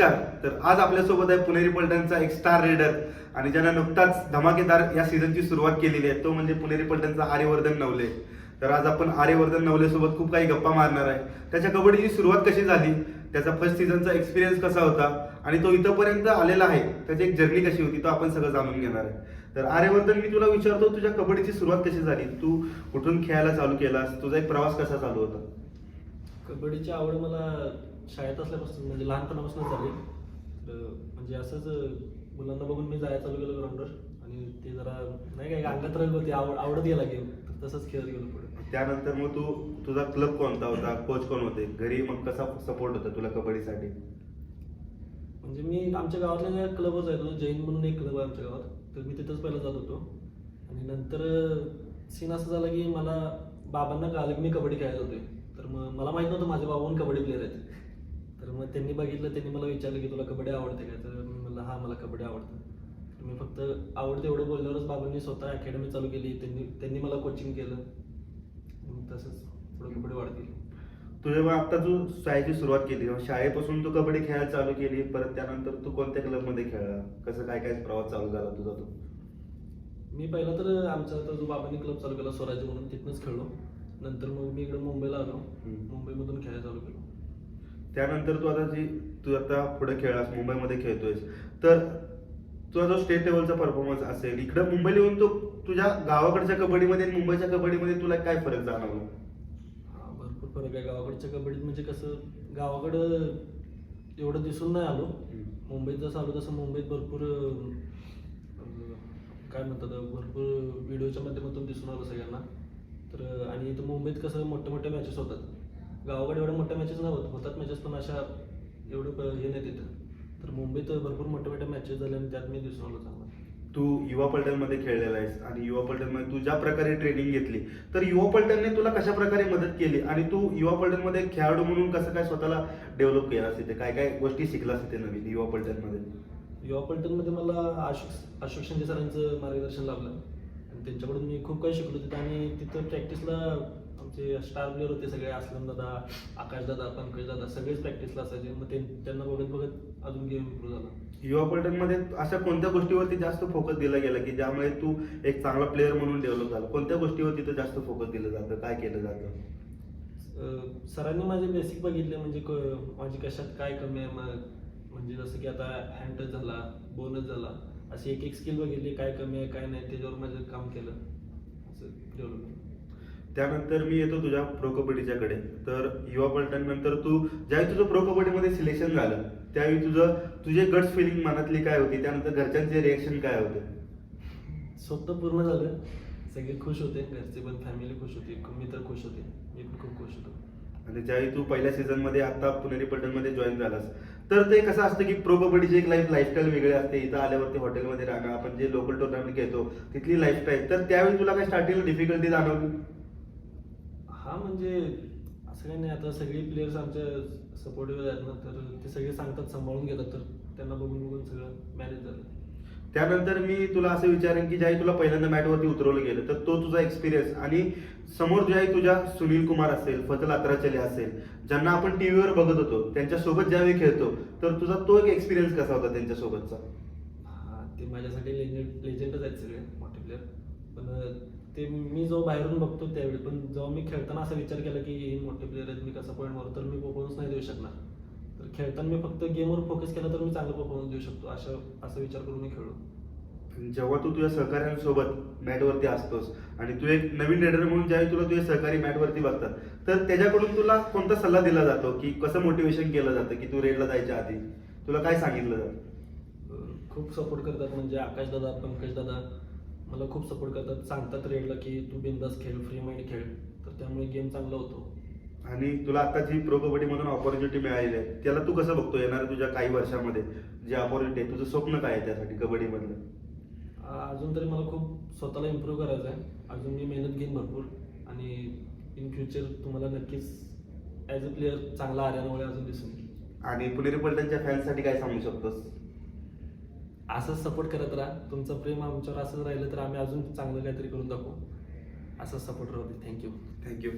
नमस्कार. तर आज आपल्यासोबत आहे पुणेरी पलटणचा एक स्टार रेडर आणि ज्यानं नुकताच धमाकेदार या सीझनची सुरुवात केलेली आहे. तो म्हणजे पुणेरी पलटणचा आर्यवर्धन नवले. तर आज आपण आर्यवर्धन नवले सोबत खूप काही गप्पा मारणार आहे. त्याच्या कबड्डीची सुरुवात कशी झाली? त्याचा फर्स्ट सीझनचा एक्सपिरियन्स कसा होता? आणि तो इथंपर्यंत आलेला आहे. त्याची एक जर्नी कशी होती? तो आपण सगळं जाणून घेणार आहे. तर आर्यवर्धन मी तुला विचारतो तुझ्या कबड्डीची सुरुवात कशी झाली? तू कुठून खेळायला चालू केलास? तुझा एक प्रवास कसा चालू होता? कबड्डीची आवड मला शाळेत असल्यापासून म्हणजे लहानपणापासून झाली. तर म्हणजे असंच मुलांना बघून मी जायला चालू केलं ग्राउंडवर आणि ते जरा नाही काय अंगात रंग होती आवड आवडत गेला गेम तसंच खेळत गेलो पुढे. त्यानंतर मग तू तुझा क्लब कोणता होता? कोच कोण होते? घरी मग कसा सपोर्ट होता तुला कबड्डीसाठी? म्हणजे मी आमच्या गावातल्या क्लबच आहे तो जैन म्हणून एक क्लब आहे आमच्या गावात. तर मी तिथंच पहिला जात होतो. आणि नंतर सीन असं झालं की मला बाबांना कळालं की मी कबड्डी खेळायला होते तर मग मला माहीत नव्हतं माझे बाबा पण कबड्डी प्लेअर आहेत. तर मग त्यांनी बघितलं त्यांनी मला विचारलं की तुला कबड्डी आवडते काय तर मी म्हणलं हा मला कबड्डी आवडतं. तर मी फक्त आवडते एवढं बोलल्यावरच बाबांनी स्वतः अकॅडमी चालू केली. त्यांनी त्यांनी मला कोचिंग केलं. तसंच थोडं कबड्डी वाढत गेली. तुझ्या मग आता तू शाळेची सुरुवात केली. मग शाळेपासून तू कबड्डी खेळायला चालू केली. परत त्यानंतर तू कोणत्या क्लबमध्ये खेळला? कसं काय काय प्रवास चालू झाला तुझा तो? मी पहिला तर आमचा तर जो बाबांनी क्लब चालू केला स्वराज्य म्हणून तिथनंच खेळलो. नंतर मग मी इकडे मुंबईला आलो. हम्म. मुंबईमधून खेळायला चालू केलो. त्यानंतर तू आता जी तू आता पुढे खेळलास मुंबईमध्ये खेळतोयस. तर तुझा जो स्टेट लेवलचा परफॉर्मन्स असेल इकडं मुंबईला येऊन तो तुझ्या गावाकडच्या कबड्डीमध्ये आणि मुंबईच्या कबड्डीमध्ये तुला काय फरक जाणवला? हा भरपूर फरक आहे. गावाकडच्या कबड्डीत म्हणजे कसं गावाकडं एवढं दिसून नाही आलो. मुंबईत जसं आलो तसं मुंबईत भरपूर अं, काय म्हणतात भरपूर व्हिडिओच्या माध्यमातून दिसून आलं सगळ्यांना. तर आणि इथं मुंबईत कसं मोठ्या मोठ्या मॅचेस होतात. गावाकडे एवढ्या मोठ्या मॅचेस नाही होत होतात मॅचेस पण अशा एवढं हे नाही तिथं तर मुंबईत भरपूर मोठ्या मोठ्या मॅचेस झाल्या आणि त्यात मी दिसून आलो चांगला. तू युवा पलटणमध्ये खेळलेला आहेस आणि युवा पलटणमध्ये तू ज्या प्रकारे ट्रेनिंग घेतली तर युवा पलटणने तुला कशा प्रकारे मदत केली आणि तू युवा पलटणमध्ये खेळाडू म्हणून कसं काय स्वतःला डेव्हलप केलास तिथे काय काय गोष्टी शिकलास तिथे नवीन युवा पलटणमध्ये? युवा पलटणमध्ये मला अशोक अशोक शिंदे सरांचं मार्गदर्शन लाभलं. आणि त्यांच्याकडून मी खूप काही शिकलो तिथं आणि तिथं प्रॅक्टिसला आमचे स्टार प्लेअर होते सगळे असलम दादा आकाश दादा पंकज दादा सगळेच प्रॅक्टिसला असायचे. मग त्यांना बघत बघत अजून गेम इम्प्रूव्ह झाला. युवा पलटणमध्ये अशा कोणत्या गोष्टीवरती जास्त फोकस दिला गेला की ज्यामुळे तू एक चांगला प्लेअर म्हणून डेव्हलप झाला? कोणत्या गोष्टीवर तिथं जास्त फोकस दिलं जातं? काय केलं जातं? सरांनी माझे बेसिक बघितले म्हणजे क- माझी कशात काय कमी आहे मग म्हणजे जसं की आता हँड टच झाला बोनस झाला अशी एक एक स्किल बघितली काय कमी आहे काय नाही त्याच्यावर माझं काम केलं. असं डेव्हलपमेंट त्यानंतर मी येतो तुझ्या प्रो कबड्डीच्याकडे तर युवा पलटण नंतर तू ज्यावेळी तुझं प्रो कबड्डीमध्ये सिलेक्शन झालं त्यावेळी तुझं तुझे गट्स फिलिंग मनातली काय होती? त्यानंतर घरच्यांचे रिएक्शन काय होते? स्वप्न पूर्ण झालं. सगळे खुश होते घरचे पण फॅमिली खुश होती मित्र खुश होते. मी पण खूप खुश होतो. आणि ज्यावेळी तू पहिल्या सीझनमध्ये आता पुणेरी पलटणमध्ये जॉईन झालास तर ते कसं असतं की प्रो कबड्डीची एक लाईफ लाईफस्टाईल वेगळी असते इथं आल्यावरती हॉटेलमध्ये राहणं आपण जे लोकल टुर्नामेंट घेतो तिथली लाईफस्टाईल तर त्यावेळी तुला काय स्टार्टिंग डिफिकल्टी जाणवली? हा म्हणजे असं काही नाही आता सगळे प्लेयर्स आमच्या सपोर्टिव्ह आहेत ना तर ते सगळे सांगतात सांभाळून घेतात तर त्यांना बघून बघून सगळं मॅनेज झालं. त्यानंतर मी तुला असं विचारेन की ज्यावेळी तुला पहिल्यांदा मॅटवरती उतरवलं गेलं तर तो तुझा एक्सपिरियन्स आणि समोर ज्यावेळी तुझ्या सुनील कुमार असेल फतल अत्राचले असेल ज्यांना आपण टी व्हीवर बघत होतो त्यांच्यासोबत ज्यावेळी खेळतो तर तुझा तो एक एक्सपिरियन्स कसा होता त्यांच्यासोबतचा? हा ते माझ्यासाठी लेजेंड लेजेंडच आहेत सगळे मोठे प्लेअर पण ते मी जो बाहेरून बघतो त्यावेळी पण जेव्हा मी खेळताना असा विचार केला की हे मोठे प्लेअर आहेत मी कसा पॉईंट मारू तर मी परफॉर्मन्स नाही देऊ शकणार. तर खेळताना मी फक्त गेमवर फोकस केला तर मी चांगला परफॉर्मन्स देऊ शकतो. अशा असा विचार करून मी खेळलो. जेव्हा तू तुझ्या सहकाऱ्यांसोबत मॅटवरती असतोस आणि तू एक नवीन रेडर म्हणून ज्यावेळी तुला तुझे सहकारी मॅटवरती बघतात तर त्याच्याकडून तुला कोणता सल्ला दिला जातो? की कसं मोटिवेशन केलं जातं? की तू रेडला जायच्या आधी? तुला काय सांगितलं जातं? खूप सपोर्ट करतात म्हणजे आकाश दादा पंकज दादा मला खूप सपोर्ट करतात. सांगतात रेडला की तू बिंदास खेळ फ्री माइंड खेळ. तर त्यामुळे गेम चांगला होतो. आणि तुला आता जी प्रो कबड्डीमधून ऑपॉर्च्युनिटी मिळालेली आहे त्याला तू कसं बघतो येणाऱ्या तुझ्या काही वर्षामध्ये? जी ऑपॉर्च्युनिटी आहे तुझं स्वप्न काय आहे त्यासाठी कबड्डीमधलं? अजून तरी मला खूप स्वतःला इम्प्रूव्ह करायचं आहे अजून मी मेहनत घेईन भरपूर. आणि इन फ्युचर तुम्हाला नक्कीच ॲज अ प्लेअर चांगला आर्यानमुळे अजून दिसून आणि पुणेरी पलटणच्या फॅन्ससाठी काय सांगू शकतोस? असंच सपोर्ट करत राहा. तुमचं प्रेम आमच्यावर असंच राहिलं तर आम्ही अजून चांगलं काहीतरी करून दाखवू. असंच सपोर्ट राहू दे. Thank you thank you